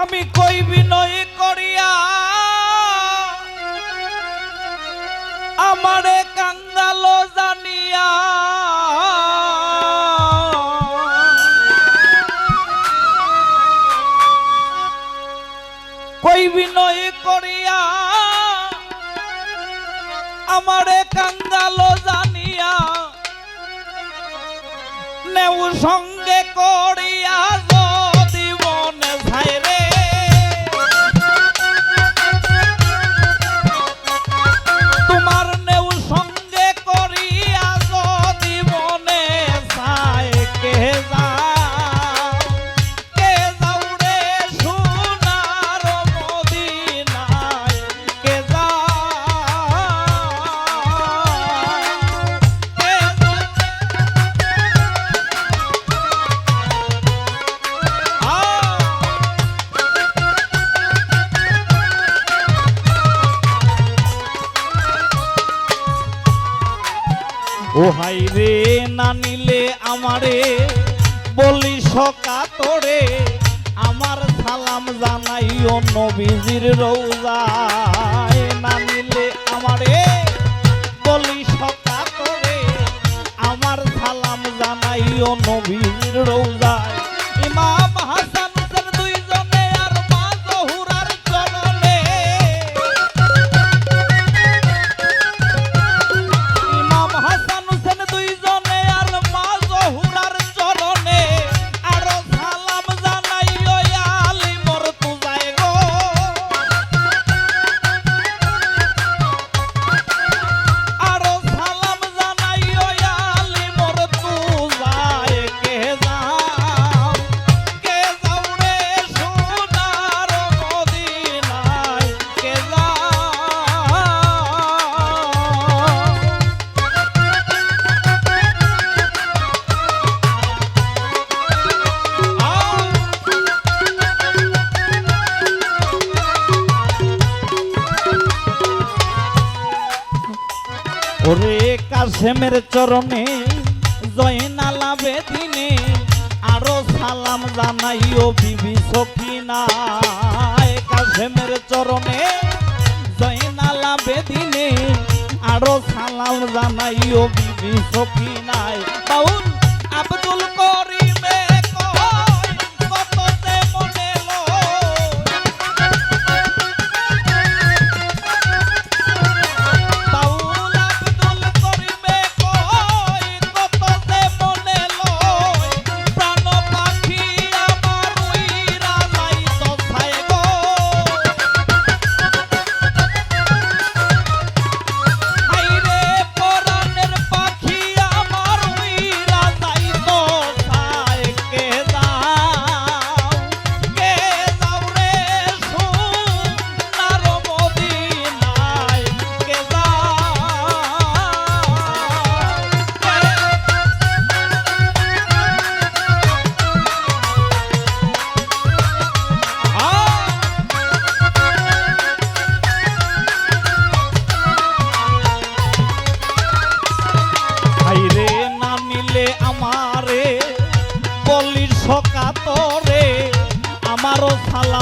আমি কই বিনয় করিয়া? আমারে কাঙ্গাল জানিয়া। কই বিনয় করিয়া? আমারে কাঙ্গাল জানিয়া। নেউ সঙ্গে করিয়া ও হাই রে, না নিলে আমারে বলি সকা তোরে আমার সালাম জানাইও নবীজির রৌজায় না নিলে আমারে বলি সকা তোরে আমার সালাম জানাই অন্য নবীজির রৌজায় ওরে কাশেমের চরণে জয়নালা বেদিনে আরও সালাম জানাইও বিবি সখিনা কাশেমের চরণে জয়নালা বেদিনে আরও সালাম জানাইও বিবি সখিনায়